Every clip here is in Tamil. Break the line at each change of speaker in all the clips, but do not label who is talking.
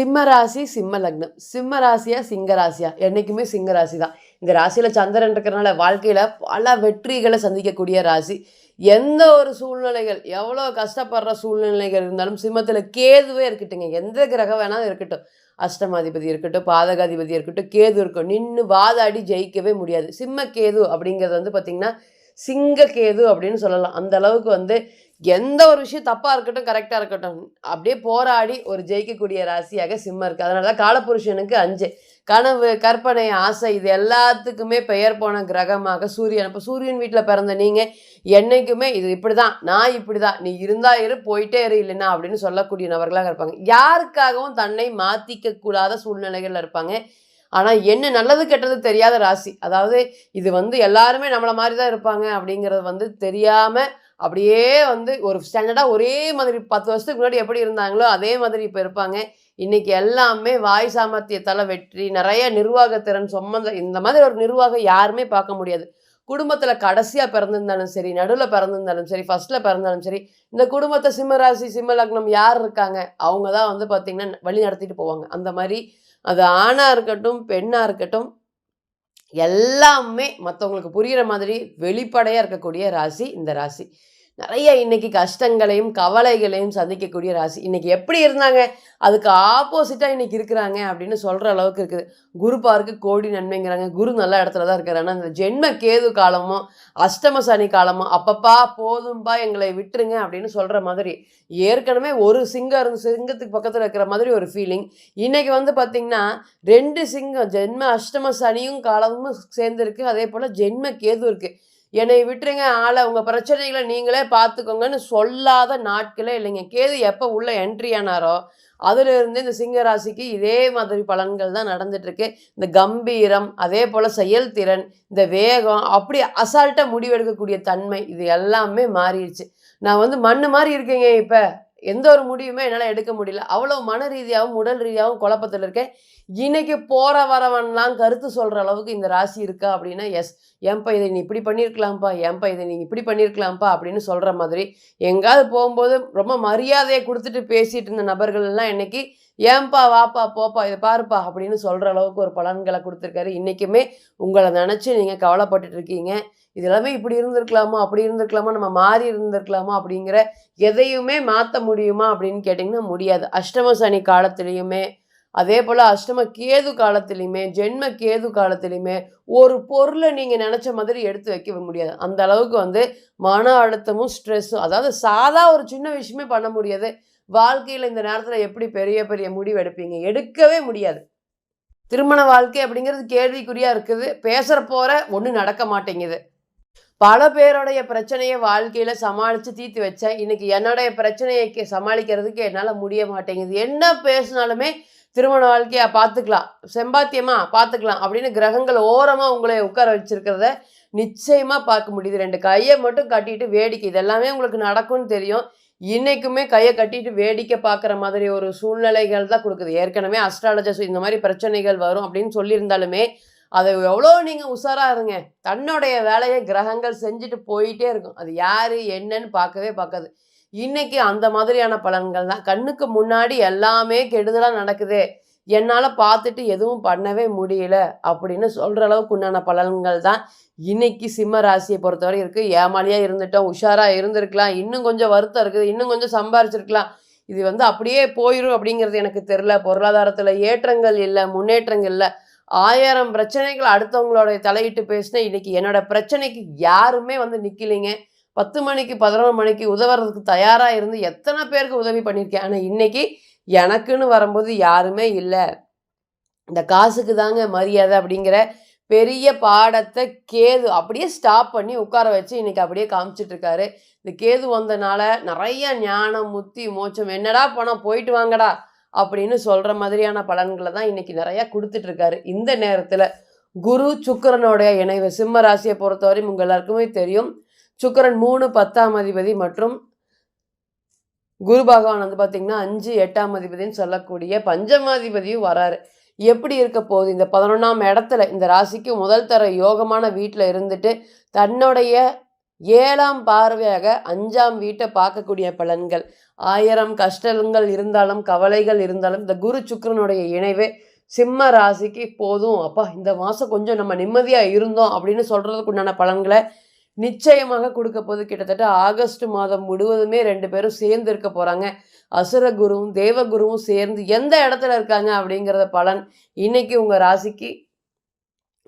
சிம்ம ராசி சிம்ம லக்னம். சிம்ம ராசியா சிங்க ராசியா என்றைக்குமே சிங்க ராசி தான். இந்த ராசியில் சந்திரன் இருக்கிறனால வாழ்க்கையில் பல வெற்றிகளை சந்திக்கக்கூடிய ராசி. எந்த ஒரு சூழ்நிலைகள் எவ்வளோ கஷ்டப்படுற சூழ்நிலைகள் இருந்தாலும் சிம்மத்தில் கேதுவே இருக்கட்டுங்க எந்த கிரகம் வேணாலும் இருக்கட்டும். அஷ்டமாதிபதி இருக்கட்டும் பாதகாதிபதி இருக்கட்டும் கேது இருக்கும். நின்று வாதாடி ஜெயிக்கவே முடியாது. சிம்ம கேது அப்படிங்கிறது வந்து பார்த்திங்கன்னா சிங்க கேது அப்படின்னு சொல்லலாம். அந்த அளவுக்கு வந்து எந்த ஒரு விஷயம் தப்பாக இருக்கட்டும் கரெக்டாக இருக்கட்டும். அப்படியே போராடி ஒரு ஜெயிக்கக்கூடிய ராசியாக சிம்மம் இருக்குது அதனால தான் காலபுருஷனுக்கு அஞ்சு. கனவு கற்பனை ஆசை இது எல்லாத்துக்குமே பெயர் போன கிரகமாக சூரியன். இப்போ சூரியன் வீட்டில் பிறந்த நீங்கள் என்னைக்குமே இது இப்படி தான் நான் இப்படி தான் நீ இருந்தா இரு போயிட்டே இரு இல்லைன்னா அப்படின்னு சொல்லக்கூடிய நபர்களாக இருப்பாங்க. யாருக்காகவும் தன்னை மாற்றிக்க கூடாத சூழ்நிலைகளில் இருப்பாங்க. ஆனால் என்ன நல்லது கெட்டது தெரியாத ராசி. அதாவது இது வந்து எல்லாருமே நம்மளை மாதிரி தான் இருப்பாங்க அப்படிங்கிறது வந்து தெரியாமல் அப்படியே வந்து ஒரு ஸ்டாண்டர்டாக ஒரே மாதிரி பத்து வருஷத்துக்கு முன்னாடி எப்படி இருந்தாங்களோ அதே மாதிரி இப்போ இருப்பாங்க. இன்னைக்கு எல்லாமே வாய் சாமர்த்தியத்தால் வெற்றி நிறைய நிர்வாகத்திறன் சொம்மந்த இந்த மாதிரி ஒரு நிர்வாகம் யாருமே பார்க்க முடியாது. குடும்பத்தில் கடைசியாக பிறந்திருந்தாலும் சரி நடுவில் பிறந்திருந்தாலும் சரி ஃபர்ஸ்ட்டில் பிறந்தாலும் சரி இந்த குடும்பத்தை சிம்மராசி சிம்மலக்னம் யார் இருக்காங்க? அவங்க தான் வந்து பார்த்திங்கன்னா வழி நடத்திட்டு போவாங்க. அந்த மாதிரி அது ஆணாக இருக்கட்டும் பெண்ணாக இருக்கட்டும் எல்லாமே மற்றவங்களுக்கு புரிகிற மாதிரி வெளிப்படையாக இருக்கக்கூடிய ராசி இந்த ராசி. நிறைய இன்னைக்கு கஷ்டங்களையும் கவலைகளையும் சந்திக்கக்கூடிய ராசி. இன்னைக்கு எப்படி இருந்தாங்க? அதுக்கு ஆப்போசிட்டாக இன்னைக்கு இருக்கிறாங்க அப்படின்னு சொல்கிற அளவுக்கு இருக்குது. குரு பார்க்கு கோடி நன்மைங்கிறாங்க. குரு நல்ல இடத்துல தான் இருக்காரு. ஆனால் இந்த ஜென்ம கேது காலமும் அஷ்டம சனி காலமும் அப்பப்பா போதும்பா எங்களை விட்டுருங்க அப்படின்னு சொல்கிற மாதிரி ஏற்கனவே ஒரு சிங்கம் இருந்து சிங்கத்துக்கு பக்கத்தில் இருக்கிற மாதிரி ஒரு ஃபீலிங் இன்னைக்கு வந்து பார்த்திங்கன்னா ரெண்டு சிங்கம் ஜென்ம அஷ்டம சனியும் காலமும் சேர்ந்துருக்கு. அதே போல் ஜென்ம கேது இருக்குது என்னை விட்டுருங்க ஆளை உங்கள் பிரச்சனைகளை நீங்களே பார்த்துக்கோங்கன்னு சொல்லாத நாட்களே இல்லைங்க. கேது எப்போ உள்ள என்ட்ரி ஆனாரோ அதிலிருந்து இந்த சிங்கராசிக்கு இதே மாதிரி பலன்கள் தான் நடந்துட்டுருக்கு. இந்த கம்பீரம் அதே போல் செயல்திறன் இந்த வேகம் அப்படி அசால்ட்டாக முடிவெடுக்கக்கூடிய தன்மை இது எல்லாமே மாறிடுச்சு. நான் வந்து மண்ணு மாதிரி இருக்கேங்க இப்போ. எந்த ஒரு முடிவுமே என்னால் எடுக்க முடியல. அவ்வளோ மன ரீதியாகவும் உடல் ரீதியாகவும் குழப்பத்தில் இருக்கேன். இன்னைக்கு போகிற வரவன்லாம் கருத்து சொல்கிற அளவுக்கு இந்த ராசி இருக்கா அப்படின்னா எஸ் ஏன்பா இதை நீ இப்படி பண்ணியிருக்கலாம்ப்பா ஏன்பா இதை நீ இப்படி பண்ணியிருக்கலாம்ப்பா அப்படின்னு சொல்கிற மாதிரி எங்காவது போகும்போது ரொம்ப மரியாதையை கொடுத்துட்டு பேசிகிட்டு இருந்த நபர்கள்லாம் இன்றைக்கி இன்னைக்கு ஏன்பா வாப்பா போப்பா இதை பாருப்பா அப்படின்னு சொல்கிற அளவுக்கு ஒரு பலன்களை கொடுத்துருக்காரு. இன்றைக்குமே உங்களை நினச்சி நீங்கள் கவலைப்பட்டுட்டு இருக்கீங்க. இது எல்லாமே இப்படி இருந்திருக்கலாமா அப்படி இருந்திருக்கலாமா நம்ம மாறி இருந்திருக்கலாமா அப்படிங்கிற எதையுமே மாற்ற முடியுமா அப்படின்னு கேட்டிங்கன்னா முடியாது. அஷ்டம சனி காலத்துலேயுமே அதே போல் அஷ்டம கேது காலத்துலேயுமே ஜென்ம கேது காலத்துலேயுமே ஒரு பொருளை நீங்கள் நினச்ச மாதிரி எடுத்து வைக்க முடியாது. அந்த அளவுக்கு வந்து மன அழுத்தமும் ஸ்ட்ரெஸ்ஸும் அதாவது சாதா ஒரு சின்ன விஷயமே பண்ண முடியாது. வாழ்க்கையில் இந்த நேரத்தில் எப்படி பெரிய பெரிய முடிவு எடுப்பீங்க எடுக்கவே முடியாது. திருமண வாழ்க்கை அப்படிங்கிறது கேள்விக்குறியாக இருக்குது. பேசுகிற போகிற ஒன்றும் நடக்க மாட்டேங்குது. பல பேருடைய பிரச்சனையை வாழ்க்கையில் சமாளித்து தீர்த்து வச்சேன். இன்றைக்கி என்னுடைய பிரச்சனையை சமாளிக்கிறதுக்கு என்னால் முடிய மாட்டேங்குது. என்ன பேசினாலுமே திருமண வாழ்க்கையை பார்த்துக்கலாம். செம்பாத்தியமாக பார்த்துக்கலாம் அப்படின்னு கிரகங்கள் ஓரமாக உங்களை உட்கார வச்சுருக்கிறத நிச்சயமாக பார்க்க முடியுது. ரெண்டு கையை மட்டும் கட்டிட்டு வேடிக்கை. இதெல்லாமே உங்களுக்கு நடக்கும்னு தெரியும். இன்றைக்குமே கையை கட்டிட்டு வேடிக்கை பார்க்குற மாதிரி ஒரு சூழ்நிலைகள் தான் கொடுக்குது. ஏற்கனவே அஸ்ட்ராலஜர்ஸ் இந்த மாதிரி பிரச்சனைகள் வரும் அப்படின்னு சொல்லியிருந்தாலுமே அதை எவ்வளோ நீங்கள் உஷாராக இருங்க. தன்னுடைய வேலையை கிரகங்கள் செஞ்சுட்டு போயிட்டே இருக்கும். அது யார் என்னன்னு பார்க்கவே பார்க்காது. இன்றைக்கி அந்த மாதிரியான பலன்கள் தான். கண்ணுக்கு முன்னாடி எல்லாமே கெடுதலாக நடக்குது. என்னால் பார்த்துட்டு எதுவும் பண்ணவே முடியல அப்படின்னு சொல்கிற அளவுக்கு உண்டான பலன்கள் தான் இன்னைக்கு சிம்ம ராசியை பொறுத்தவரை இருக்குது ஏமாலியாக இருந்துட்டோம் உஷாராக இருந்திருக்கலாம் இன்னும் கொஞ்சம் வருத்தம் இருக்குது இன்னும் கொஞ்சம் சம்பாரிச்சிருக்கலாம். இது வந்து அப்படியே போயிடும் அப்படிங்கிறது எனக்கு தெரில பொருளாதாரத்தில் ஏற்றங்கள் இல்லை முன்னேற்றங்கள் இல்லை. ஆயிரம் பிரச்சனைகள் அடுத்தவங்களோட தலையிட்டு பேசினேன் இன்னைக்கு என்னோடய பிரச்சனைக்கு யாருமே வந்து நிற்கலைங்க பத்து மணிக்கு பதினொரு மணிக்கு உதவுறதுக்கு தயாராக இருந்து எத்தனை பேருக்கு உதவி பண்ணியிருக்கேன். ஆனால் இன்றைக்கி எனக்குன்னு வரும்போது யாருமே இல்லை. இந்த காசுக்கு தாங்க மரியாதை அப்படிங்கிற பெரிய பாடத்தை கேது அப்படியே ஸ்டாப் பண்ணி உட்கார வச்சு இன்னைக்கு அப்படியே காமிச்சிட்டு இருக்காரு. இந்த கேது வந்தனால நிறைய ஞானம் முத்தி மோச்சம் என்னடா பணம் போயிட்டு வாங்கடா அப்படின்னு சொல்கிற மாதிரியான பலன்களை தான் இன்னைக்கு நிறையா கொடுத்துட்ருக்காரு இந்த நேரத்தில் குரு சுக்கரனுடைய இணைவு. சிம்ம ராசியை பொறுத்தவரையும் உங்கள் எல்லாருக்குமே தெரியும். சுக்கரன் மூணு பத்தாம் அதிபதி மற்றும் குரு பகவான் வந்து பார்த்திங்கன்னா அஞ்சு எட்டாம் அதிபதினு சொல்லக்கூடிய பஞ்சமாதிபதியும் வராரு. எப்படி இருக்க போகுது? இந்த பதினொன்றாம் இடத்துல இந்த ராசிக்கு முதல் தர யோகமான வீட்டில் இருந்துட்டு தன்னுடைய ஏழாம் பார்வையாக அஞ்சாம் வீட்டை பார்க்கக்கூடிய பலன்கள். ஆயிரம் கஷ்டங்கள் இருந்தாலும் கவலைகள் இருந்தாலும் இந்த குரு சுக்கரனுடைய இணைவே சிம்ம ராசிக்கு போதும். அப்பா இந்த மாதம் கொஞ்சம் நம்ம நிம்மதியாக இருந்தோம் அப்படின்னு சொல்கிறதுக்கு உண்டான பலன்களை நிச்சயமாக கொடுக்க போது கிட்டத்தட்ட ஆகஸ்ட் மாதம் முழுவதுமே ரெண்டு பேரும் சேர்ந்து இருக்க போகிறாங்க அசுரகுருவும் தேவகுருவும் சேர்ந்து எந்த இடத்துல இருக்காங்க அப்படிங்கிறத பலன் இன்னைக்கு உங்கள் ராசிக்கு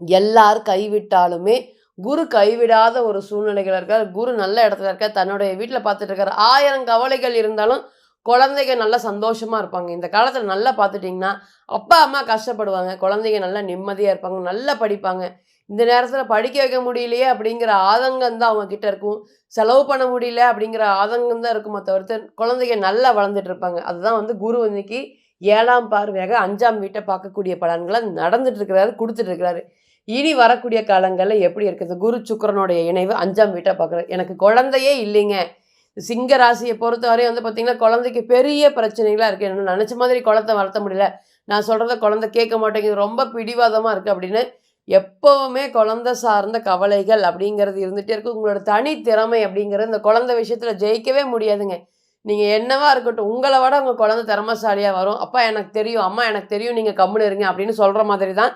எல்லார் கைவிட்டாலுமே குரு கைவிடாத ஒரு சூழ்நிலைகள் இருக்கார். குரு நல்ல இடத்துல இருக்கார். தன்னுடைய வீட்டில் பார்த்துட்டு இருக்கார். ஆயிரம் கவலைகள் இருந்தாலும் குழந்தைங்க நல்லா சந்தோஷமாக இருப்பாங்க. இந்த காலத்தில் நல்லா பார்த்துட்டிங்கன்னா அப்பா அம்மா கஷ்டப்படுவாங்க. குழந்தைங்க நல்லா நிம்மதியாக இருப்பாங்க. நல்லா படிப்பாங்க. இந்த நேரத்தில் படிக்க வைக்க முடியலையே அப்படிங்கிற ஆதங்கம் தான் அவங்கக்கிட்ட இருக்கும். செலவு பண்ண முடியல அப்படிங்கிற ஆதங்கம் தான் இருக்குமே தவிர்த்து குழந்தைங்க நல்லா வளர்ந்துட்டு இருப்பாங்க. அதுதான் வந்து குரு இன்னைக்கு ஏழாம் பார்வையாக அஞ்சாம் வீட்டை பார்க்கக்கூடிய பலன்களை நடந்துட்டு இருக்கிறாரு கொடுத்துட்டு இருக்கிறாரு. இனி வரக்கூடிய காலங்களில் எப்படி இருக்குது? குரு சுக்கரனுடைய இணைவு அஞ்சாம் வீட்டை பார்க்குறது எனக்கு குழந்தையே இல்லைங்க. சிங்க ராசியை பொறுத்தவரை வந்து பார்த்திங்கன்னா குழந்தைக்கு பெரிய பிரச்சனைகளாக இருக்குது என்ன நினச்ச மாதிரி குழந்தை வளர்த்த முடியல. நான் சொல்கிறத குழந்தை கேட்க மாட்டேங்குது. ரொம்ப பிடிவாதமாக இருக்குது அப்படின்னு எப்போவுமே குழந்தை சார்ந்த கவலைகள் அப்படிங்கிறது இருந்துகிட்டே இருக்குது உங்களோட தனி திறமை அப்படிங்கிறது இந்த குழந்தை விஷயத்தில் ஜெயிக்கவே முடியாதுங்க. நீங்கள் என்னவா இருக்கட்டும் உங்களை விட உங்கள் குழந்தை திறமசாலியாக வரும். அப்பா எனக்கு தெரியும் அம்மா எனக்கு தெரியும் நீங்கள் கம்முன்னு இருங்க அப்படின்னு சொல்கிற மாதிரி தான்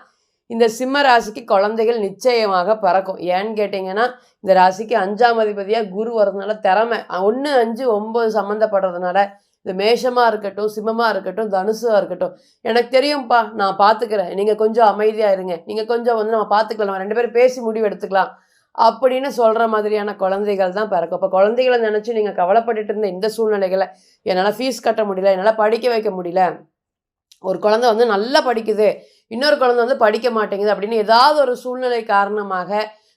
இந்த சிம்ம ராசிக்கு குழந்தைகள் நிச்சயமாக பிறக்கும். ஏன்னு கேட்டிங்கன்னா இந்த ராசிக்கு அஞ்சாம் அதிபதியாக குரு வரதுனால திறமை ஒன்று அஞ்சு ஒம்பது சம்மந்தப்படுறதுனால இந்த மேஷமாக இருக்கட்டும் சிம்மமாக இருக்கட்டும் தனுசாக இருக்கட்டும். எனக்கு தெரியும்ப்பா நான் பார்த்துக்கிறேன் நீங்கள் கொஞ்சம் அமைதியாக இருங்க. நீங்கள் கொஞ்சம் வந்து நம்ம பார்த்துக்கலாம் நம்ம ரெண்டு பேரும் பேசி முடிவு எடுத்துக்கலாம். அப்படின்னு சொல்கிற மாதிரியான குழந்தைகள் தான் பிறக்கும். இப்போ குழந்தைகளை நினச்சி நீங்கள் கவலைப்பட்டுட்டு இருந்த இந்த சூழ்நிலைகளை என்னால் ஃபீஸ் கட்ட முடியல என்னால் படிக்க வைக்க முடியல. ஒரு குழந்தை வந்து நல்லா படிக்குது. இன்னொரு குழந்தை வந்து படிக்க மாட்டேங்குது அப்படின்னு ஏதாவது ஒரு சூழ்நிலை காரணமாக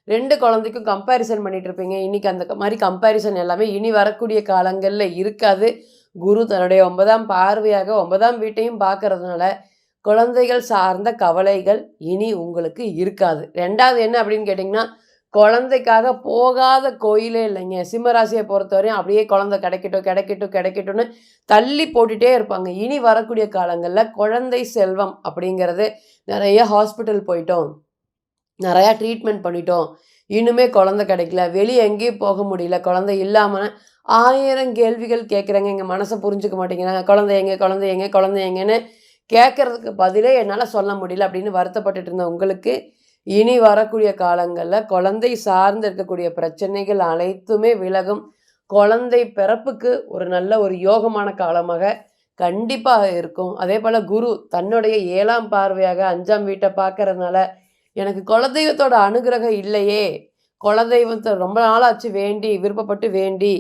ரெண்டு குழந்தைக்கும் கம்பேரிசன் பண்ணிகிட்டு இருப்பீங்க. இன்னைக்கு அந்த மாதிரி கம்பேரிசன் எல்லாமே இனி வரக்கூடிய காலங்களில் இருக்காது. குரு தன்னுடைய ஒன்பதாம் பார்வையாக ஒன்பதாம் வீட்டையும் பார்க்கறதுனால குழந்தைகள் சார்ந்த கவலைகள் இனி உங்களுக்கு இருக்காது. ரெண்டாவது என்ன அப்படின்னு கேட்டிங்கன்னா குழந்தைக்காக போகாத கோயிலே இல்லைங்க. சிம்மராசியை பொறுத்தவரையும் அப்படியே குழந்தை கிடைக்கட்டும் கிடைக்கட்டும் கிடைக்கட்டும்னு தள்ளி போட்டுகிட்டே இருப்பாங்க. இனி வரக்கூடிய காலங்களில் குழந்தை செல்வம் அப்படிங்கிறது நிறைய ஹாஸ்பிட்டல் போயிட்டோம். நிறையா ட்ரீட்மெண்ட் பண்ணிட்டோம். இன்னுமே குழந்தை கிடைக்கல. வெளியே எங்கேயும் போக முடியல. குழந்தை இல்லாமல் ஆயிரம் கேள்விகள் கேட்குறாங்க எங்கள் மனசை புரிஞ்சுக்க மாட்டேங்கிறாங்க. குழந்தை எங்க குழந்தை எங்க குழந்தை எங்கன்னு கேட்குறதுக்கு பதிலே என்னால் சொல்ல முடியல அப்படின்னு வருத்தப்பட்டுட்டு இருந்த உங்களுக்கு. இனி வரக்கூடிய காலங்களில் குழந்தை சார்ந்து இருக்கக்கூடிய பிரச்சனைகள் அனைத்துமே விலகும். குழந்தை பிறப்புக்கு ஒரு நல்ல ஒரு யோகமான காலமாக கண்டிப்பாக இருக்கும். அதே போல் குரு தன்னுடைய ஏழாம் பார்வையாக அஞ்சாம் வீட்டை பார்க்கறதுனால எனக்கு குலதெய்வத்தோட அனுகிரகம் இல்லையே. குலதெய்வத்தை ரொம்ப நாளாச்சு வேண்டி விருப்பப்பட்டு வேண்டி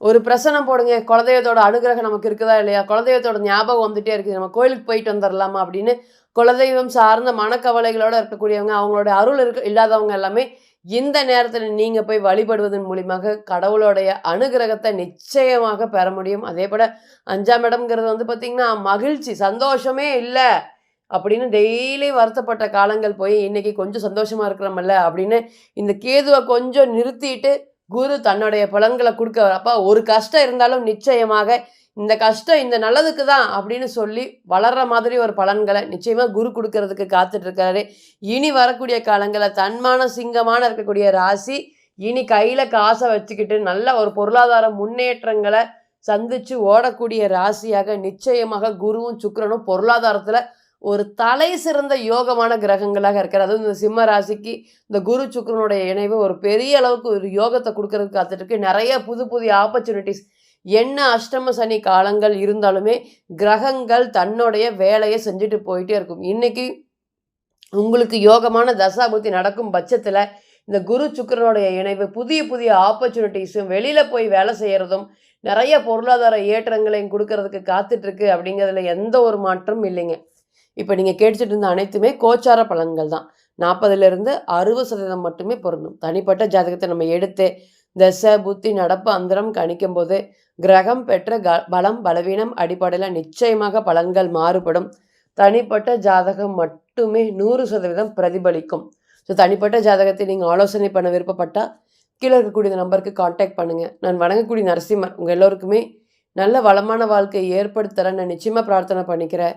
ஒரு பிரசனம் போடுங்க குலதெய்வத்தோட அனுகிரகம் நமக்கு இருக்குதா இல்லையா? குலதெய்வத்தோட ஞாபகம் வந்துட்டே இருக்குது. நம்ம கோயிலுக்கு போயிட்டு வந்துடலாமா அப்படின்னு குலதெய்வம் சார்ந்த மனக்கவலைகளோடு இருக்கக்கூடியவங்க அவங்களோட அருள் இருக்க இல்லாதவங்க எல்லாமே இந்த நேரத்தில் நீங்கள் போய் வழிபடுவதன் மூலியமாக கடவுளுடைய அனுகிரகத்தை நிச்சயமாக பெற முடியும். அதே போல் அஞ்சாம் இடம்ங்கிறது வந்து பார்த்திங்கன்னா மகிழ்ச்சி சந்தோஷமே இல்லை அப்படின்னு டெய்லி வருத்தப்பட்ட காலங்கள் போய் இன்னைக்கு கொஞ்சம் சந்தோஷமாக இருக்கிறோமல்ல அப்படின்னு இந்த கேதுவை கொஞ்சம் நிறுத்திட்டு குரு தன்னுடைய பலன்களை கொடுக்க அப்போ ஒரு கஷ்டம் இருந்தாலும் நிச்சயமாக இந்த கஷ்டம் இந்த நல்லதுக்கு தான் அப்படின்னு சொல்லி வளர்ற மாதிரி ஒரு பலன்களை நிச்சயமாக குரு கொடுக்கறதுக்கு காத்துட்டு இருக்காரு இனி வரக்கூடிய காலங்களில் தன்மான சிங்கமான இருக்கக்கூடிய ராசி இனி கையில் காசை வச்சுக்கிட்டு நல்ல ஒரு பொருளாதார முன்னேற்றங்களை சந்தித்து ஓடக்கூடிய ராசியாக நிச்சயமாக குருவும் சுக்கரனும் பொருளாதாரத்தில் ஒரு தலை சிறந்த யோகமான கிரகங்களாக இருக்கிறது. அதுவும் இந்த சிம்ம ராசிக்கு இந்த குரு சுக்கிரனுடைய இணைவு ஒரு பெரிய அளவுக்கு ஒரு யோகத்தை கொடுக்கறதுக்கு காத்துட்டு இருக்கு நிறைய புது புதிய ஆப்பர்ச்சுனிட்டிஸ் என்ன அஷ்டம சனி காலங்கள் இருந்தாலுமே கிரகங்கள் தன்னுடைய வேலையை செஞ்சுட்டு போயிட்டே இருக்கும். இன்னைக்கு உங்களுக்கு யோகமான தசாபுத்தி நடக்கும் பட்சத்தில் இந்த குரு சுக்கரனுடைய இணைவு புதிய புதிய ஆப்பர்ச்சுனிட்டிஸும் வெளியில் போய் வேலை செய்கிறதும் நிறைய பொருளாதார ஏற்றங்களையும் கொடுக்கறதுக்கு காத்துட்ருக்கு அப்படிங்கிறதுல எந்த ஒரு மாற்றமும் இல்லைங்க. இப்போ நீங்கள் கேட்டுட்டு இருந்த அனைத்துமே கோச்சார பலன்கள் தான் நாற்பதுலேருந்து அறுபது சதவீதம் மட்டுமே பொருந்தும். தனிப்பட்ட ஜாதகத்தை நம்ம எடுத்து தசை புத்தி நடப்பு அந்தரம் கணிக்கும் போது கிரகம் பெற்ற க பலம் பலவீனம் அடிப்படையில் நிச்சயமாக பலன்கள் மாறுபடும். தனிப்பட்ட ஜாதகம் மட்டுமே நூறு சதவீதம் பிரதிபலிக்கும். ஸோ தனிப்பட்ட ஜாதகத்தை நீங்கள் ஆலோசனை பண்ண விருப்பப்பட்டால் கீழே இருக்கக்கூடிய நம்பருக்கு காண்டாக்ட் பண்ணுங்கள் நான் வணங்கக்கூடிய நரசிம்மர் உங்கள் எல்லோருக்குமே நல்ல வளமான வாழ்க்கையை ஏற்படுத்தர நான் நிச்சயமாக பிரார்த்தனை பண்ணிக்கிறேன்.